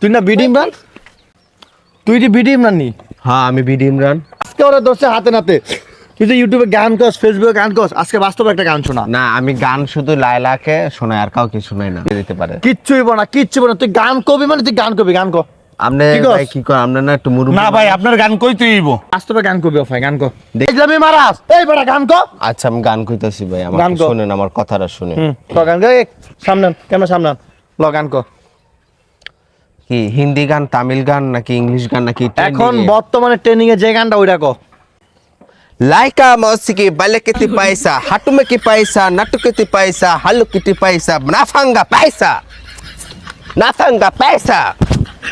তুই না বিডি ইমরান? তুই যে বিডি ইমরান নি? হ্যাঁ আমি বিডি ইমরান। আজকে ওরা ধরছে হাতে নাতে। তুই যে ইউটিউবে গান করস ফেসবুকে গান করস আজকে বাস্তবে একটা গান শোনা। না আমি গান শুধু লাইলাকে শোনাই আর কাউকে শোনাই না। দিতে পারে কিচ্ছুই বোনা কিচ্ছু বোনা তুই গান কবি মানে তুই গান কবি গান কর। আপনি ভাই কি কর আমরা না একটু মুরুব না ভাই আপনার গান কই তুইব বাস্তবে গান কবি অফাই গান কর দেখ- মারাস এই বড় গান কর আচ্ছা আমি গান কইতাছি ভাই গান শুনেন আমার কথাটা শুনেন। হুম গান কর এই, সামনে আন, ক্যামেরা সামনে আন। ল গান কর কি হিন্দি গান তামিল গান নাকি ইংলিশ গান নাকি এখন বর্তমানে ট্রেনিং এ যে গানটা ওইটা কর লাইকা মৌসিকি বালেকিতি পয়সা হাটুমেকি পয়সা নাটুকিতি পয়সা হালুকিতি পয়সা নাফাঙ্গা পয়সা নাফাঙ্গা পয়সা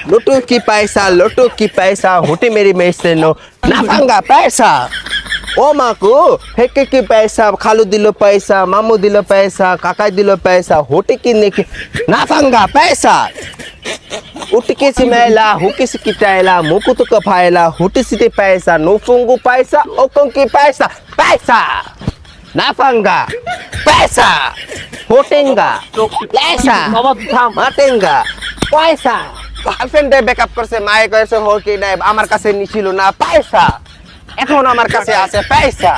लोटू की पैसा लोटू की पैसा हुटी मेरी मेसनो। नफंगा पैसा। ओ माँ को फेके की पैसा खालू दिलो पैसा मामू दिलो पैसा काका दिलो पैसा होटी की नेके नफंगा पैसा। उठ के सी मैला किस की टैला मुकु तो कफायला हुटी सी ते पैसा नोफुंगु पैसा ओकों की पैसा पैसा। नफंगा पैसा। होटेंगा पैसा। मतेंगा पैसा। গার্লফ্রেন্ড ব্যাকআপ করছে, মায়ে কয়েছে কি নাই, আমার কাছে নিছিল না, পয়সা। এখন আমার কাছে আছে পয়সা।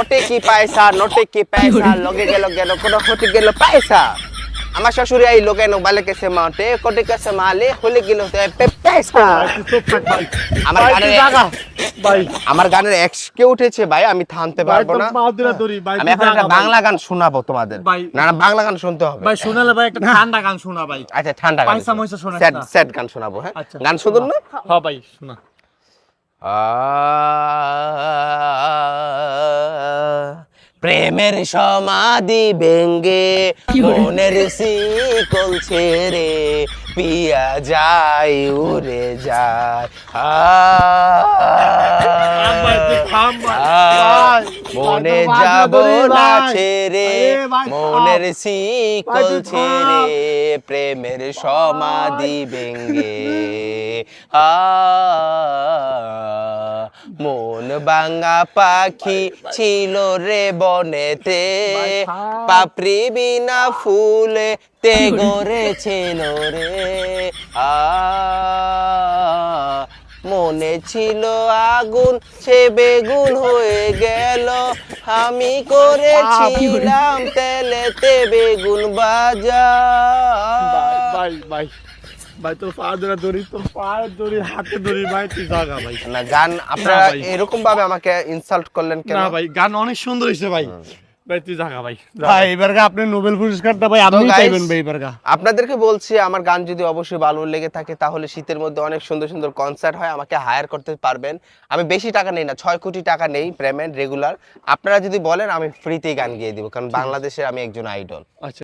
ওটে কি পয়সা, নোটে কি পয়সা, লগে গেল গেল কোনো হতে গেল পয়সা। আমার শ্বশুরে এই লোকে নো বালে কেসে মাটে কোটে কেসে মালে হলে গেল আমার গানের ভাই আমার গানের এক্স কে উঠেছে ভাই আমি থামতে পারব না। আমি এখন একটা বাংলা গান শোনাবো তোমাদের। ভাই। না না বাংলা গান শুনতে হবে। ভাই শোনালে ভাই একটা ঠান্ডা গান শোনা ভাই আচ্ছা ঠান্ডা গান পয়সা ময়সা শোনাস স্যাড না। স্যাড গান শোনাবো হ্যাঁ? আচ্ছা। গান শুনুন না? হ্যাঁ ভাই শোনা। প্রেমের সমাধি ভেঙ্গে মনের শিকল ছেড়ে পিয়া যায় উড়ে যায়। মনে যাব না ছেড়ে মনের শিকল ছেড়ে প্রেমের সমাধি ভেঙ্গে। আ বাঙ্গা পাখি ছিল রে বনেতে। পাপড়ি বিনা ফুলে তে গড়েছিল রে। আ মনে ছিল আগুন সে বেগুন হয়ে গেল। আমি করেছিলাম তেলেতে বেগুন বাজা ভাই ভাই ভাই তোর পা ধরে ধরি তোর হাতে ধরি ভাই তুই জাগা ভাই। না গান আপনারা এরকম ভাবে আমাকে ইনসাল্ট করলেন কেন? না ভাই গান অনেক সুন্দর হয়েছে ভাই। ভাই তুই জাগা ভাই ভাই এবার আপনি নোবেল পুরস্কারটা ভাই আপনি চাইবেন ভাই এবার আপনাদেরকে বলছি আমার গান যদি অবশ্যই ভালো লেগে থাকে তাহলে শীতের মধ্যে অনেক সুন্দর সুন্দর কনসার্ট হয় আমাকে হায়ার করতে পারবেন। আমি বেশি টাকা নেই না ছয় কোটি টাকা নেই পেমেন্ট রেগুলার আপনারা যদি বলেন আমি ফ্রিতেই গান গিয়ে দিব কারণ বাংলাদেশের আমি একজন আইডল আচ্ছা।